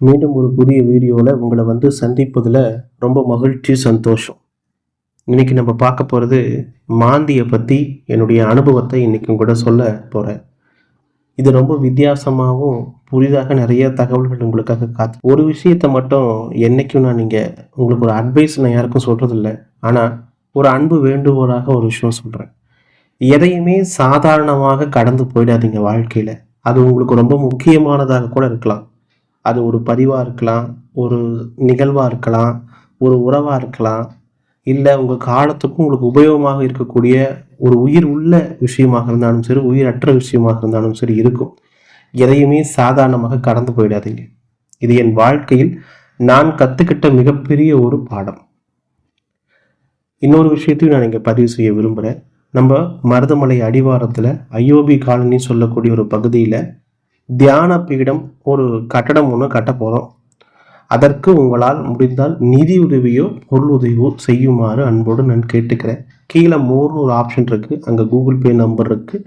மீண்டும் ஒரு புதிய வீடியோவில் உங்களை வந்து சந்திப்பதில் ரொம்ப மகிழ்ச்சி சந்தோஷம். இன்னைக்கு நம்ம பார்க்க போகிறது மாந்தியை பற்றி என்னுடைய அனுபவத்தை இன்றைக்கும் கூட சொல்ல போகிறேன் இது ரொம்ப வித்தியாசமாகவும் புதிதாக நிறைய தகவல்கள் உங்களுக்காக காத்து ஒரு விஷயத்தை மட்டும் என்றைக்கும் நான் நீங்கள் உங்களுக்கு ஒரு அட்வைஸ் நான் யாருக்கும் சொல்கிறதில்ல ஆனால் ஒரு அன்பு வேண்டுகோளாக ஒரு விஷயம் சொல்கிறேன் எதையுமே சாதாரணமாக கடந்து போயிடாதீங்க வாழ்க்கையில். அது உங்களுக்கு ரொம்ப முக்கியமானதாக கூட இருக்கலாம். அது ஒரு பதிவாக இருக்கலாம் ஒரு நிகழ்வாக இருக்கலாம் ஒரு உறவாக இருக்கலாம் இல்லை உங்கள் காலத்துக்கும் உங்களுக்கு உபயோகமாக இருக்கக்கூடிய ஒரு உயிர் உள்ள விஷயமாக இருந்தாலும் சரி உயிரற்ற விஷயமாக இருந்தாலும் சரி இருக்கும். எதையுமே சாதாரணமாக கடந்து போயிடாதீங்க. இது என் வாழ்க்கையில் நான் கற்றுக்கிட்ட மிகப்பெரிய ஒரு பாடம். இன்னொரு விஷயத்தையும் நான் இங்கே பதிவு செய்ய விரும்புகிறேன் நம்ம மருதமலை அடிவாரத்தில் ஐயோபி காலனி சொல்லக்கூடிய ஒரு பகுதியில் தியான பீடம் ஒரு கட்டடம் ஒன்று கட்ட போகிறோம் அதற்கு உங்களால் முடிந்தால் நிதி உதவியோ பொருள் உதவியோ செய்யுமாறு அன்போடு நான் கேட்டுக்கிறேன். கீழே மூணு ஒரு ஆப்ஷன் இருக்குது அங்கே கூகுள் பே நம்பர் இருக்குது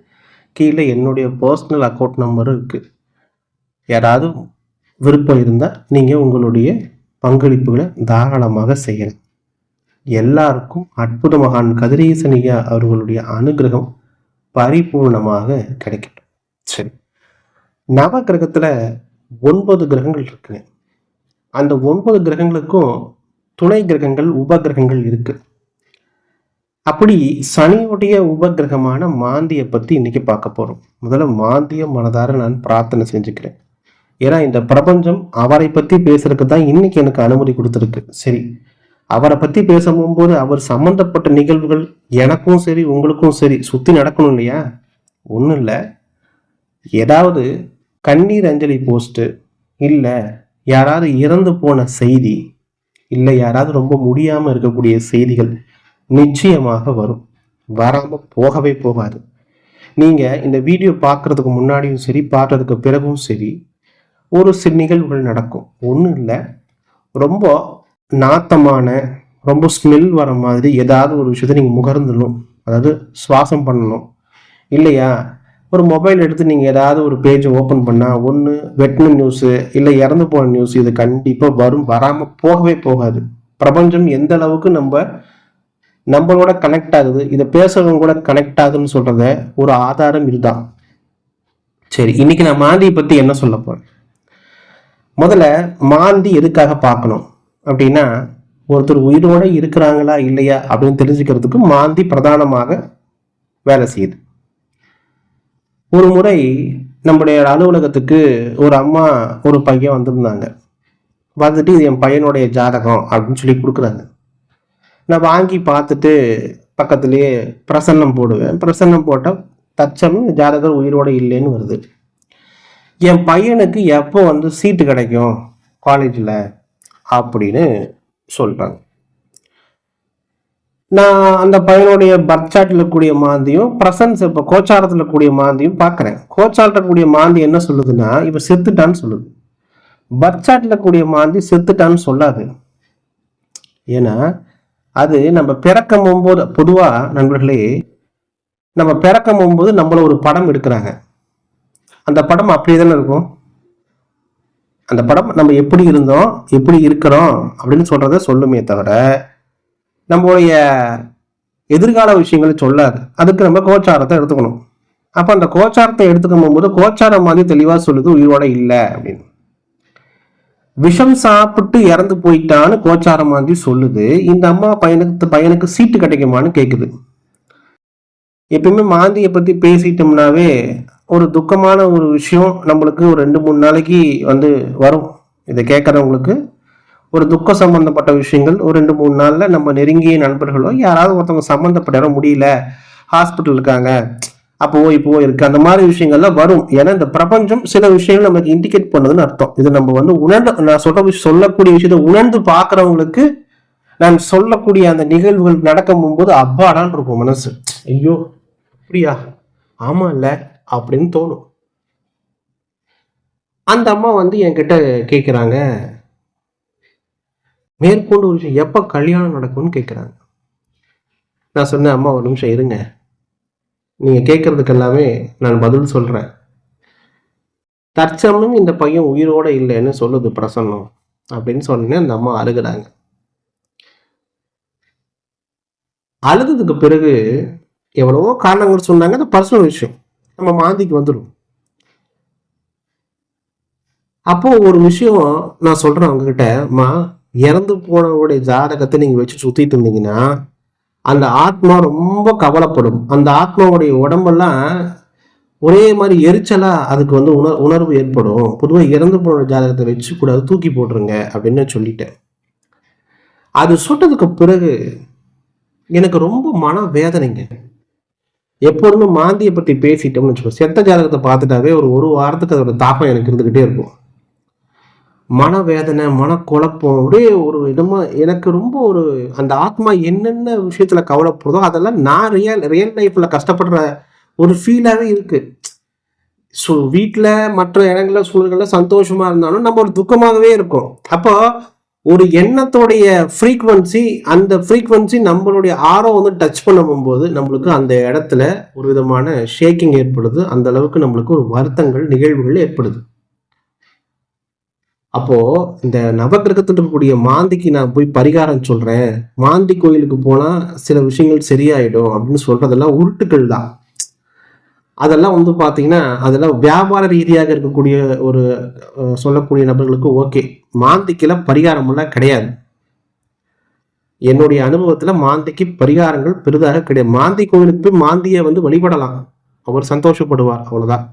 கீழே என்னுடைய பர்சனல் அக்கௌண்ட் நம்பரும் இருக்குது யாராவது விருப்பம் இருந்தால் நீங்கள் உங்களுடைய பங்களிப்புகளை தாராளமாக செய்யலாம். எல்லாருக்கும் அற்புத மகான் கதிரேசனியா அவர்களுடைய அனுகிரகம் பரிபூர்ணமாக கிடைக்கட்டும். சரி. நவ கிரகத்தில் ஒன்பது கிரகங்கள் இருக்குங்க அந்த ஒன்பது கிரகங்களுக்கும் துணை கிரகங்கள் உபகிரகங்கள் இருக்கு. அப்படி சனியுடைய உபகிரகமான மாந்தியை பற்றி இன்னைக்கு பார்க்க போகிறோம் முதல்ல மாந்திய மனதார நான் பிரார்த்தனை செஞ்சுக்கிறேன். ஏன்னா இந்த பிரபஞ்சம் அவரை பற்றி பேசுறதுக்கு தான் இன்னைக்கு எனக்கு அனுமதி கொடுத்துருக்கு. சரி அவரை பற்றி பேச போகும்போது அவர் சம்மந்தப்பட்ட நிகழ்வுகள் எனக்கும் சரி உங்களுக்கும் சரி சுற்றி நடக்கணும் இல்லையா? ஒன்றும் இல்லை. ஏதாவது கண்ணீர் அஞ்சலி போஸ்ட்டு இல்லை யாராவது இறந்து போன செய்தி இல்லை யாராவது ரொம்ப முடியாமல் இருக்கக்கூடிய செய்திகள் நிச்சயமாக வரும். வராமல் போகவே போகாது. நீங்கள் இந்த வீடியோ பார்க்குறதுக்கு முன்னாடியும் சரி பார்க்குறதுக்கு பிறகும் சரி ஒரு சில நிகழ்வுகள் நடக்கும். ஒன்றும் இல்லை. ரொம்ப நாத்தமான ரொம்ப ஸ்மெல் வர மாதிரி ஏதாவது ஒரு விஷயத்தை நீங்கள் முகர்ந்துடணும். அதாவது சுவாசம் பண்ணணும். இல்லையா? ஒரு மொபைல் எடுத்து நீங்கள் ஏதாவது ஒரு பேஜ் ஓப்பன் பண்ணால் ஒன்று வெட்டின நியூஸு இல்லை இறந்து போன நியூஸ் இது கண்டிப்பாக வரும் வராமல் போகவே போகாது. பிரபஞ்சம் எந்த அளவுக்கு நம்ம நம்மளோட கனெக்ட் ஆகுது இதை பேசுறவங்க கூட கனெக்ட் ஆகுதுன்னு சொல்கிறத ஒரு ஆதாரம் இதுதான். சரி இன்னைக்கு நான் மாந்தியை பற்றி என்ன சொல்ல போகிறேன் முதல்ல மாந்தி எதுக்காக பார்க்கணும்? அப்படின்னா ஒருத்தர் உயிரோட இருக்கிறாங்களா இல்லையா அப்படின்னு தெரிஞ்சுக்கிறதுக்கு மாந்தி பிரதானமாக வேலை செய்யுது. ஒரு முறை நம்முடைய அலுவலகத்துக்கு ஒரு அம்மா ஒரு பையன் வந்திருந்தாங்க. வந்துட்டு இது என் பையனுடைய ஜாதகம் அப்படின்னு சொல்லி கொடுக்குறாங்க. நான் வாங்கி பார்த்துட்டு பக்கத்துலேயே பிரசன்னம் போடுவேன். பிரசன்னம் போட்டால் தச்சம் ஜாதகம் உயிரோட இல்லைன்னு வருது. என் பையனுக்கு எப்போ வந்து சீட்டு கிடைக்கும்? காலேஜில் அப்படின்னு சொல்கிறாங்க நான் அந்த பையனுடைய பர்த் சார்ட்டில் கூடிய மாந்தியும் ப்ரசன்ஸ் இப்போ கோச்சாரத்தில் கூடிய மாந்தியும் பார்க்குறேன் கோச்சாரத்தில் கூடிய மாந்தி என்ன சொல்லுதுன்னா இப்போ செத்துட்டான்னு சொல்லுது. பர்த் சார்ட்டில் கூடிய மாந்தி செத்துட்டான்னு சொல்லாது. ஏன்னா அது நம்ம பிறக்கும் போகும்போது பொதுவாக நண்பர்களே நம்ம பிறக்கும் போகும்போது நம்மள ஒரு படம் எடுக்கிறாங்க. அந்த படம் அப்படியே தானே இருக்கும்? அந்த படம் நம்ம எப்படி இருந்தோம் எப்படி இருக்கிறோம் அப்படின்னு சொல்கிறத சொல்லுமே தவிர நம்மளுடைய எதிர்கால விஷயங்களை சொல்லாது. அதுக்கு நம்ம கோச்சாரத்தை எடுத்துக்கணும். அப்போ அந்த கோச்சாரத்தை எடுத்துக்கும் போது கோச்சாரம் மாதிரி தெளிவாக சொல்லுது உயிரோட இல்லை அப்படின்னு. விஷம் சாப்பிட்டு இறந்து போயிட்டான்னு கோச்சாரம் மாதிரி சொல்லுது. இந்த அம்மா பையனுக்கு பையனுக்கு சீட்டு கிடைக்குமான்னு கேட்குது எப்பயுமே மாந்தியை பற்றி பேசிட்டோம்னாவே ஒரு துக்கமான ஒரு விஷயம் நம்மளுக்கு ஒரு ரெண்டு மூணு நாளைக்கு வந்து வரும். இதை கேட்குறவங்களுக்கு ஒரு துக்க சம்பந்தப்பட்ட விஷயங்கள் ஒரு ரெண்டு மூணு நாளில் நம்ம நெருங்கிய நண்பர்களோ யாராவது ஒருத்தவங்க சம்மந்தப்பட முடியல ஹாஸ்பிட்டல் இருக்காங்க அப்போ இப்போவோ இருக்கு அந்த மாதிரி விஷயங்கள்லாம் வரும். ஏன்னா இந்த பிரபஞ்சம் சில விஷயங்கள் நமக்கு இண்டிகேட் பண்ணுதுன்னு அர்த்தம். இது நம்ம வந்து உணர்ந்து நான் சொல்கிற சொல்லக்கூடிய விஷயத்த உணர்ந்து பார்க்குறவங்களுக்கு நான் சொல்லக்கூடிய அந்த நிகழ்வுகள் நடக்கும் போது அப்பாடான் இருக்கும் மனசு. ஐயோ அப்படியா? ஆமா இல்லை அப்படின்னு தோணும். அந்த அம்மா வந்து என்கிட்ட கேட்குறாங்க மேற்கொண்டு ஒரு விஷயம் எப்போ கல்யாணம் நடக்கும்னு கேட்குறாங்க நான் சொன்னேன் அம்மா ஒரு நிமிஷம் இருங்க. நீங்கள் கேட்குறதுக்கு எல்லாமே நான் பதில் சொல்கிறேன் தற்சமயம் இந்த பையன் உயிரோட இல்லைன்னு சொல்லுது பிரசன்னம் அப்படின்னு சொன்னேன் அந்த அம்மா அழுகுறாங்க. அழுதுக்கு பிறகு எவ்வளவோ காரணங்கள் சொன்னாங்க அது பர்சனல் விஷயம். நம்ம மாந்திக்கு வந்துடும் அப்போ ஒரு விஷயம் நான் சொல்றேன் உங்ககிட்ட அம்மா இறந்து போனவருடைய ஜாதகத்தை நீங்கள் வச்சு சுற்றிட்டு இருந்தீங்கன்னா அந்த ஆத்மா ரொம்ப கவலைப்படும். அந்த ஆத்மாவுடைய உடம்பெல்லாம் ஒரே மாதிரி எரிச்சலா அதுக்கு வந்து உணர் உணர்வு ஏற்படும். பொதுவாக இறந்து போன ஜாதகத்தை வச்சு கூடாது தூக்கி போட்டுருங்க அப்படின்னு சொல்லிட்டேன். அது சொன்னதுக்கு பிறகு எனக்கு ரொம்ப மன வேதனைங்க எப்போதுமே மாந்தியை பற்றி பேசிட்டோம்னு வச்சுக்கோ செத்த ஜாதகத்தை பார்த்துட்டாவே ஒரு ஒரு வாரத்துக்கு அதோட தாக்கம் எனக்கு இருந்துக்கிட்டே இருக்கும். மனவேதனை மனக்குழப்பம் அப்படியே ஒரு இடமா எனக்கு ரொம்ப ஒரு அந்த ஆத்மா என்னென்ன விஷயத்துல கவலைப்படுதோ அதெல்லாம் நான் ரியல் ரியல் லைஃப்ல கஷ்டப்படுற ஒரு ஃபீலாகவே இருக்கு. ஸோ வீட்டில் மற்ற இடங்களில் சூழல்களில் சந்தோஷமா இருந்தாலும் நம்ம ஒரு துக்கமாகவே இருக்கும். அப்போ ஒரு எண்ணத்தோடைய ஃப்ரீக்வன்சி அந்த ஃப்ரீக்வன்சி நம்மளுடைய ஆர்வம் வந்து டச் பண்ணும்போது நம்மளுக்கு அந்த இடத்துல ஒரு விதமான ஷேக்கிங் ஏற்படுது. அந்த அளவுக்கு நம்மளுக்கு ஒரு வருத்தங்கள் நிகழ்வுகள் ஏற்படுது. அப்போ இந்த நவகிரகத்தில் இருக்கக்கூடிய மாந்திக்கு நான் போய் பரிகாரம் சொல்றேன். மாந்தி கோயிலுக்கு போனா சில விஷயங்கள் சரியாயிடும் அப்படின்னு சொல்றதெல்லாம் உருட்டுக்கள் தான். அதெல்லாம் வந்து பார்த்தீங்கன்னா அதெல்லாம் வியாபார ரீதியாக இருக்கக்கூடிய ஒரு சொல்லக்கூடிய நபர்களுக்கு ஓகே. மாந்திக்கெல்லாம் பரிகாரமெல்லாம் கிடையாது. என்னுடைய அனுபவத்தில் மாந்திக்கு பரிகாரங்கள் பெரிதாக கிடையாது. மாந்தி கோவிலுக்கு போய் மாந்தியை வந்து வழிபடலாம். அவர் சந்தோஷப்படுவார் அவ்வளோதான்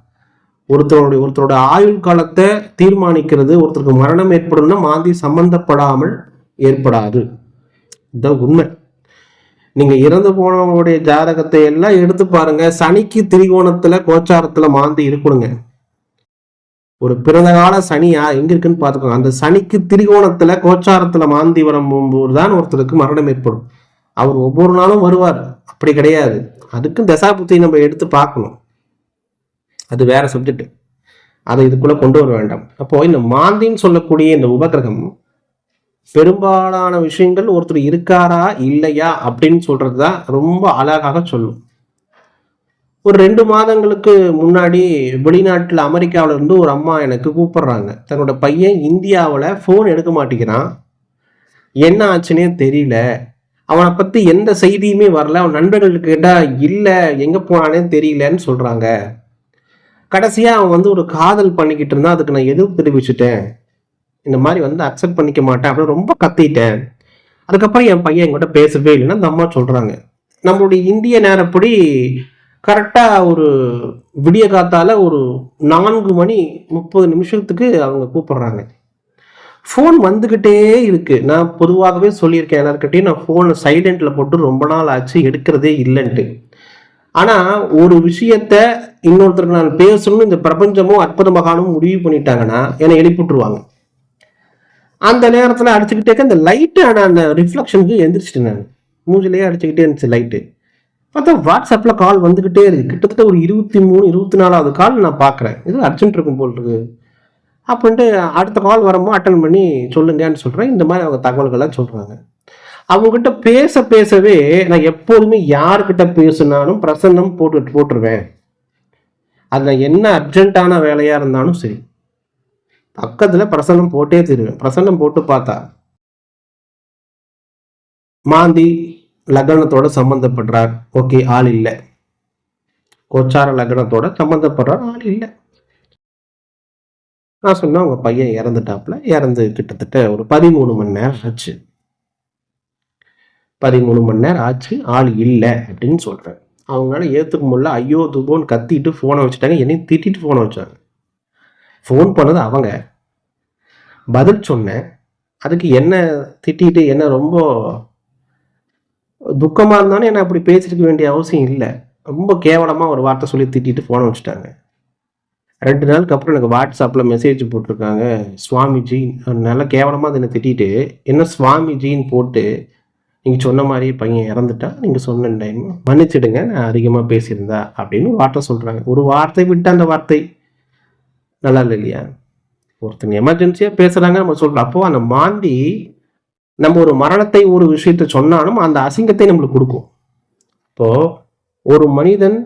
ஒருத்தருடைய ஒருத்தரோட ஆயுள் காலத்தை தீர்மானிக்கிறது ஒருத்தருக்கு மரணம் ஏற்படும்னா மாந்தி சம்பந்தப்படாமல் ஏற்படாது. இதுதான் உண்மை. நீங்க இறந்து போனவங்களுடைய ஜாதகத்தை எல்லாம் எடுத்து பாருங்க. சனிக்கு திரிகோணத்துல கோச்சாரத்துல மாந்தி இருக்கணுங்க. ஒரு பிறந்த கால சனியா எங்க இருக்குன்னு பாத்துக்கோங்க அந்த சனிக்கு திரிகோணத்துல கோச்சாரத்துல மாந்தி வரும்போது தான் ஒருத்தருக்கு மரணம் ஏற்படும். அவர் ஒவ்வொரு நாளும் வருவார். அப்படி கிடையாது. அதுக்கும் தசாபுத்தி நம்ம எடுத்து பார்க்கணும். அது வேற சப்ஜெக்ட் அதை இதுக்குள்ள கொண்டு வர வேண்டாம். அப்போ இந்த மாந்தின்னு சொல்லக்கூடிய இந்த உபகிரகம் பெரும்பாலான விஷயங்கள் ஒருத்தர் இருக்காரா இல்லையா அப்படின்னு சொல்றது தான் ரொம்ப அழகாக சொல்லும். ஒரு ரெண்டு மாதங்களுக்கு முன்னாடி வெளிநாட்டில் அமெரிக்காவுல இருந்து ஒரு அம்மா எனக்கு கூப்பிடுறாங்க. தன்னோட பையன் இந்தியாவில் ஃபோன் எடுக்க மாட்டேங்கிறான். என்ன ஆச்சுன்னே தெரியல. அவனை பற்றி எந்த செய்தியுமே வரல. அவன் நண்பர்களுக்கு கேட்டால் இல்லை எங்கே போனானே தெரியலன்னு சொல்கிறாங்க கடைசியாக அவன் வந்து ஒரு காதல் பண்ணிக்கிட்டு இருந்தா அதுக்கு நான் எதிர்ப்பு தெரிவிச்சுட்டேன். இந்த மாதிரி வந்து அக்செப்ட் பண்ணிக்க மாட்டேன் அப்படின்னு ரொம்ப கத்திட்டேன். அதுக்கப்புறம் என் பையன் என்கிட்ட பேசவே இல்லைன்னா அந்த அம்மா சொல்கிறாங்க நம்மளுடைய இந்திய நேரப்படி கரெக்டாக ஒரு விடிய காத்தால் ஒரு நான்கு மணி முப்பது நிமிஷத்துக்கு அவங்க கூப்பிடுறாங்க. ஃபோன் வந்துக்கிட்டே இருக்குது நான் பொதுவாகவே சொல்லியிருக்கேன் எல்லாருக்கிட்டையும் நான் ஃபோனை சைலண்ட்டில் போட்டு ரொம்ப நாள் ஆச்சு எடுக்கிறதே இல்லைன்ட்டு. ஆனால் ஒரு விஷயத்த இன்னொருத்தருக்கு நான் பேசணும்னு இந்த பிரபஞ்சமும் அற்புத மகானும் முடிவு பண்ணிட்டாங்கன்னா என்னை எழுப்பிட்டுருவாங்க அந்த நேரத்தில் அடிச்சுக்கிட்டே இருக்க அந்த லைட்டு ஆனால் அந்த ரிஃப்ளெக்ஷனுக்கு எந்திரிச்சிட்டேன் நான். மூஞ்சிலேயே அடிச்சுக்கிட்டே இருந்துச்சு லைட்டு பார்த்தா வாட்ஸ்அப்பில் கால் வந்துக்கிட்டே இருக்குது கிட்டத்தட்ட ஒரு இருபத்தி மூணு இருபத்தி நாலாவது கால் நான் பார்க்குறேன். இது அர்ஜென்ட் இருக்கும் போல் இருக்கு. அப்படின்ட்டு அடுத்த கால் வரும்போது அட்டன் பண்ணி சொல்லுங்கன்னு சொல்கிறேன் இந்த மாதிரி அவங்க தகவல்கள்லாம் சொல்கிறாங்க அவங்ககிட்ட பேச பேசவே நான் எப்போதுமே யாருக்கிட்ட பேசுனாலும் பிரசன்னம் போட்டு போட்டுருவேன். அதில் என்ன அர்ஜென்ட்டான வேலையாக இருந்தாலும் சரி. பக்கத்தில் பிரசன்னம் போட்டே தருவேன். பிரசன்னம் போட்டு பார்த்தா மாந்தி லக்னத்தோட சம்மந்தப்படுறார் ஓகே ஆள் இல்லை. கோச்சார லக்னத்தோட சம்மந்தப்படுறார் ஆள் இல்லை. நான் சொன்னேன் உங்கள் பையன் இறந்துட்டாப்புல இறந்து கிட்டத்தட்ட ஒரு பதிமூணு மணி நேரம் ஆச்சு. பதிமூணு மணி நேரம் ஆச்சு ஆள் இல்லை அப்படின்னு சொல்கிறேன் அவங்களால ஏற்றுக்க முடியல. ஐயோ துபோன்னு கத்திட்டு ஃபோனை வச்சுட்டாங்க. என்னையும் திட்டிட்டு ஃபோனை வச்சாங்க. ஃபோன் பண்ணது அவங்க. பதில் சொன்னேன். அதுக்கு என்ன திட்டிட்டு என்ன ரொம்ப துக்கமாக இருந்தாலும் என்ன அப்படி பேசிருக்க வேண்டிய அவசியம் இல்லை. ரொம்ப கேவலமாக ஒரு வார்த்தை சொல்லி திட்டிட்டு ஃபோனை வச்சுட்டாங்க. ரெண்டு நாளுக்கு அப்புறம் எனக்கு வாட்ஸ்அப்பில் மெசேஜ் போட்டிருக்காங்க. சுவாமிஜி நல்லா கேவலமாக அதை என்னை திட்டிட்டு என்ன சுவாமிஜின்னு போட்டு நீங்கள் சொன்ன மாதிரி பையன் இறந்துட்டா நீங்கள் சொன்ன டைம் மன்னிச்சிடுங்க நான் அதிகமாக பேசியிருந்தா அப்படின்னு வார்த்தை சொல்கிறாங்க ஒரு வார்த்தை விட்டு அந்த வார்த்தை நல்லா இல்லை இல்லையா? ஒருத்தங்க எமர்ஜென்சியாக பேசுகிறாங்க நம்ம சொல்கிறோம் அப்போ அந்த மாந்தி நம்ம ஒரு மரணத்தை ஒரு விஷயத்தை சொன்னாலும் அந்த அசிங்கத்தை நம்மளுக்கு கொடுக்கும். இப்போது ஒரு மனிதன்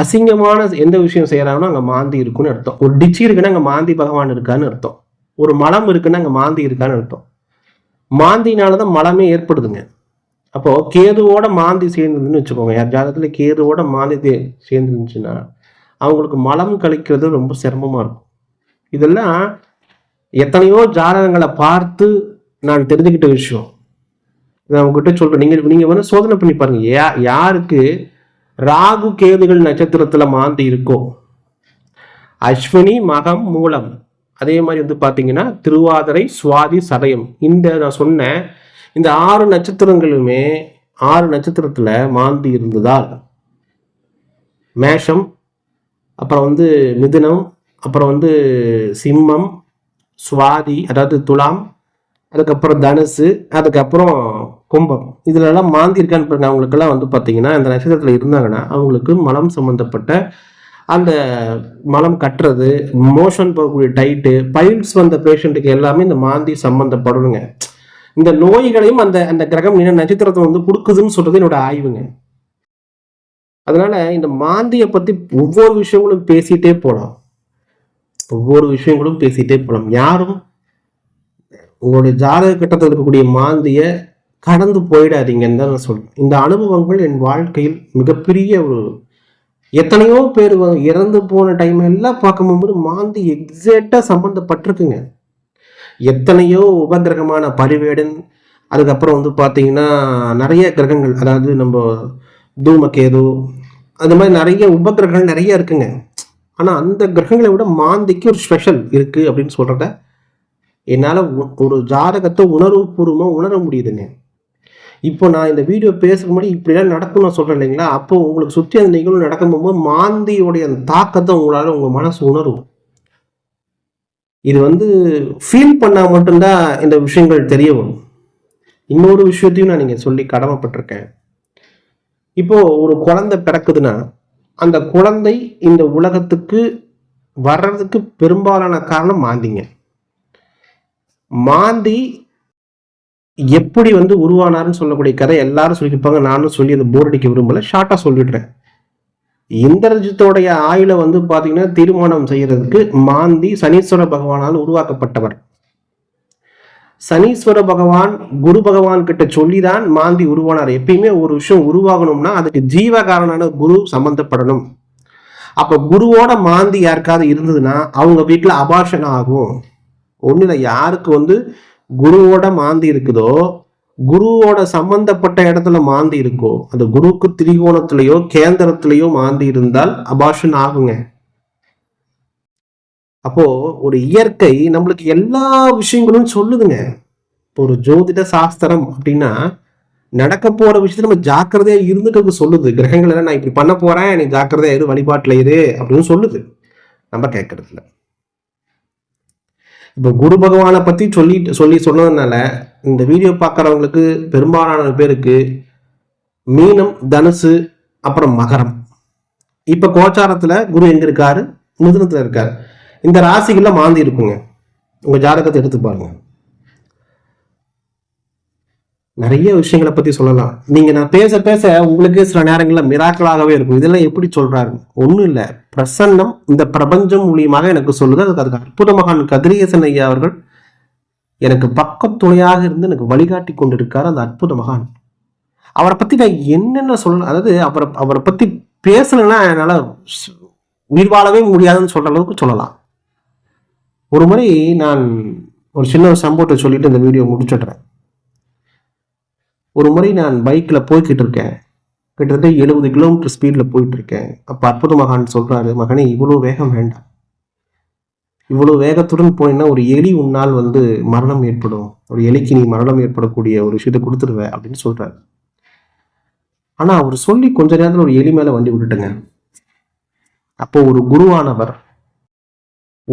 அசிங்கமான எந்த விஷயம் செய்யறாங்கன்னா அங்கே மாந்தி இருக்குன்னு அர்த்தம். ஒரு டிச்சி இருக்குன்னா அங்கே மாந்தி பகவான் இருக்கான்னு அர்த்தம். ஒரு மலம் இருக்குன்னா அங்கே மாந்தி இருக்கான்னு அர்த்தம். மாந்தினாலதான் மலமே ஏற்படுதுங்க. அப்போ கேதுவோட மாந்தி சேர்ந்துருந்துன்னு வச்சுக்கோங்க. யார் ஜாதகத்துல கேதுவோட மாந்தி சேர்ந்துருந்துச்சுன்னா அவங்களுக்கு மலம் கழிக்கிறது ரொம்ப சிரமமா இருக்கும். இதெல்லாம் எத்தனையோ ஜாதகங்களை பார்த்து நான் தெரிஞ்சுக்கிட்ட விஷயம். நான் உங்ககிட்ட சொல்றேன். நீங்க நீங்க வந்து சோதனை பண்ணி பாருங்க. யா யாருக்கு ராகு கேதுகள் நட்சத்திரத்துல மாந்தி இருக்கோ? அஸ்வினி மகம் மூலம். அதே மாதிரி வந்து பார்த்தீங்கன்னா திருவாதிரை சுவாதி சதயம். இந்த நான் சொன்ன இந்த ஆறு நட்சத்திரங்களுமே ஆறு நட்சத்திரத்துல மாந்தி இருந்ததால் மேஷம் அப்புறம் வந்து மிதுனம் அப்புறம் வந்து சிம்மம் சுவாதி அதாவது துலாம் அதுக்கப்புறம் தனுசு அதுக்கப்புறம் கும்பம். இதுலலாம் மாந்தி இருக்கான்னு பாருங்க. அவங்களுக்கெல்லாம் வந்து பார்த்தீங்கன்னா இந்த நட்சத்திரத்தில் இருந்தாங்கன்னா அவங்களுக்கு மலம் சம்மந்தப்பட்ட அந்த மலம் கட்டுறது மோஷன் போகக்கூடிய டைட்டு பைல்ஸ் வந்த பேஷண்ட்டுக்கு எல்லாமே இந்த மாந்தி சம்மந்தப்படணுங்க இந்த நோய்களையும் அந்த அந்த கிரகம் என்ன நட்சத்திரத்தை வந்து கொடுக்குதுன்னு சொல்றது என்னோட ஆய்வுங்க. அதனால இந்த மாந்தியை பத்தி ஒவ்வொரு விஷயங்களும் பேசிட்டே போலாம். ஒவ்வொரு விஷயங்களும் பேசிட்டே போலாம். யாரும் உங்களுடைய ஜாதக கட்டத்தில் இருக்கக்கூடிய மாந்திய கடந்து போயிடாதீங்கன்னு தான் நான் சொல்றேன். இந்த அனுபவங்கள் என் வாழ்க்கையில் மிகப்பெரிய ஒரு எத்தனையோ பேர் இறந்து போன டைம் எல்லாம் பார்க்கும்போது மாந்தி எக்ஸாக்டா சம்பந்தப்பட்டிருக்குங்க. எத்தனையோ உபகிரகமான பரிவேடன் அதுக்கப்புறம் வந்து பார்த்தீங்கன்னா நிறைய கிரகங்கள் அதாவது நம்ம தூமகேது அந்த மாதிரி நிறைய உபகிரகங்கள் நிறைய இருக்குங்க. ஆனால் அந்த கிரகங்களை விட மாந்திக்கு ஒரு ஸ்பெஷல் இருக்குது அப்படின்னு சொல்கிறத என்னால் ஒரு ஜாதகத்தை உணர்வுபூர்வமாக உணர முடியுதுங்க. இப்போ நான் இந்த வீடியோ பேசுகிற முன்னாடி இப்படிலாம் நடக்கும் நான் சொல்கிறேன் இல்லைங்களா? அப்போ உங்களுக்கு சுற்றி அந்த நிகழ்வு நடக்கும்போது மாந்தியோடைய அந்த தாக்கத்தை உங்களால் உங்கள் மனசு உணரும். இது வந்து ஃபீல் பண்ணால் மட்டும்தான் இந்த விஷயங்கள் தெரிய வரும். இன்னொரு விஷயத்தையும் நான் நீங்கள் சொல்லி கடமைப்பட்டிருக்கேன். இப்போ ஒரு குழந்தை பிறக்குதுன்னா அந்த குழந்தை இந்த உலகத்துக்கு வர்றதுக்கு பெரும்பாலான காரணம் மாந்திங்க. மாந்தி எப்படி வந்து உருவானாருன்னு சொல்லக்கூடிய கதை எல்லாரும் சொல்லியிருப்பாங்க. நானும் சொல்லி அதை போர் அடிக்க விரும்பல. ஷார்ட்டாக சொல்லிடுறேன். இந்திரஜித்தோடைய ஆயுளை வந்து பார்த்தீங்கன்னா தீர்மானம் செய்யறதுக்கு மாந்தி சனீஸ்வர பகவானால் உருவாக்கப்பட்டவர். சனீஸ்வர பகவான் குரு பகவான் கிட்ட சொல்லிதான் மாந்தி உருவானார். எப்பயுமே ஒரு விஷயம் உருவாகணும்னா அதுக்கு ஜீவகாரனான குரு சம்பந்தப்படணும். அப்ப குருவோட மாந்தி யாருக்காவது இருந்ததுன்னா அவங்க வீட்டுல அபாஷன் ஆகும். ஒண்ணு இல்லை யாருக்கு வந்து குருவோட மாந்தி இருக்குதோ குருவோட சம்பந்தப்பட்ட இடத்துல மாந்தி இருக்கோ அந்த குருவுக்கு திரிகோணத்திலேயோ கேந்திரத்திலேயோ மாந்தி இருந்தால் அபாஷன் ஆகுங்க. அப்போ ஒரு இயற்கை நம்மளுக்கு எல்லா விஷயங்களும் சொல்லுதுங்க. இப்போ ஒரு ஜோதிட சாஸ்திரம் அப்படின்னா நடக்க போற விஷயத்த நம்ம ஜாக்கிரதையா இருந்துட்டு சொல்லுது. கிரகங்கள் எல்லாம் நான் இப்படி பண்ண போறேன் நீ ஜாக்கிரதையா இரு வழிபாட்டுல இரு அப்படின்னு சொல்லுது. நம்ம கேட்கறதுல இப்போ குரு பகவானை பத்தி சொல்லிட்டு சொல்லி சொன்னதுனால இந்த வீடியோ பார்க்குறவங்களுக்கு பெரும்பாலான பேருக்கு மீனம் தனுசு அப்புறம் மகரம். இப்போ கோச்சாரத்தில் குரு எங்கே இருக்காரு? மிதுனத்துல இருக்கார். இந்த ராசிகளில் மாந்தி இருக்குங்க. உங்கள் ஜாதகத்தை எடுத்து பாருங்க. நிறைய விஷயங்களை பற்றி சொல்லலாம். நீங்கள் நான் பேச பேச உங்களுக்கு சில நேரங்களில் மிராக்களாகவே இருக்கும். இதெல்லாம் எப்படி சொல்கிறாரு ஒன்றும் இல்லை. பிரசன்னம் இந்த பிரபஞ்சம் மூலியமாக எனக்கு சொல்லுது. அதுக்கு அதுக்கு அற்புத மகான் கதிரியசன் ஐயா அவர்கள் எனக்கு பக்கத்துணையாக இருந்து எனக்கு வழிகாட்டி கொண்டிருக்கார் அந்த அற்புத மகான். அவரை பத்தி நான் என்னென்ன சொல்ல அதாவது அவரை அவரை பத்தி பேசலைன்னா என்னால் உயிர் வாழவே முடியாதுன்னு சொல்ற அளவுக்கு சொல்லலாம். ஒரு முறை நான் ஒரு சின்ன ஒரு சம்பவத்தை சொல்லிட்டு இந்த வீடியோ முடிச்சிடுறேன். ஒரு முறை நான் பைக்கில் போய்கிட்டு இருக்கேன். கிட்டத்தட்ட எழுபது கிலோமீட்டர் ஸ்பீடில் போயிட்டு இருக்கேன். அப்போ அற்புத மகான் சொல்கிறாரு மகனே இவ்வளோ வேகம் வேண்டாம். இவ்வளோ வேகத்துடன் போனீங்கன்னா ஒரு எலி உன்னால் வந்து மரணம் ஏற்படும். ஒரு எலிக்கு நீ மரணம் ஏற்படக்கூடிய ஒரு விஷயத்தை கொடுத்துருவ அப்படின்னு சொல்றாரு. ஆனால் அவர் சொல்லி கொஞ்ச நேரத்தில் ஒரு எலி மேலே வண்டி விட்டுட்டுங்க. அப்போ ஒரு குருவானவர்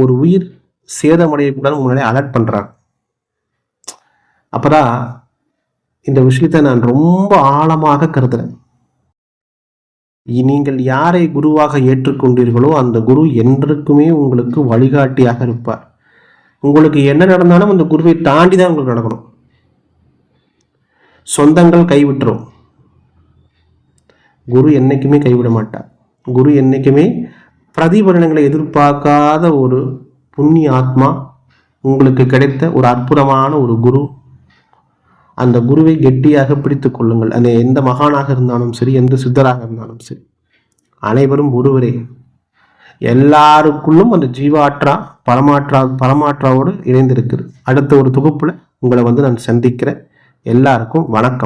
ஒரு உயிர் சேதமடையக்கூடாது முன்னாடி அலர்ட் பண்றார். அப்பதான் இந்த விஷயத்தை நான் ரொம்ப ஆழமாக கருதுறேன். நீங்கள் யாரை குருவாக ஏற்றுக்கொண்டீர்களோ அந்த குரு என்றைக்குமே உங்களுக்கு வழிகாட்டியாக இருப்பார். உங்களுக்கு என்ன நடந்தாலும் அந்த குருவை தாண்டி தான் உங்களுக்கு நடக்கணும். சொந்தங்கள் கைவிட்டுரும். குரு என்னைக்குமே கைவிட மாட்டார். குரு என்றைக்குமே பிரதிபலனங்களை எதிர்பார்க்காத ஒரு புண்ணிய ஆத்மா உங்களுக்கு கிடைத்த ஒரு அற்புதமான ஒரு குரு அந்த குருவை கெட்டியாக பிடித்து கொள்ளுங்கள். அது எந்த மகானாக இருந்தாலும் சரி எந்த சித்தராக இருந்தாலும் சரி அனைவரும் ஒருவரே. எல்லாருக்குள்ளும் அந்த ஜீவாற்றா பரமாற்றா பரமாற்றாவோடு இணைந்திருக்குது அடுத்த ஒரு தொகுப்புல உங்களை வந்து நான் சந்திக்கிறேன். எல்லாருக்கும் வணக்கம்.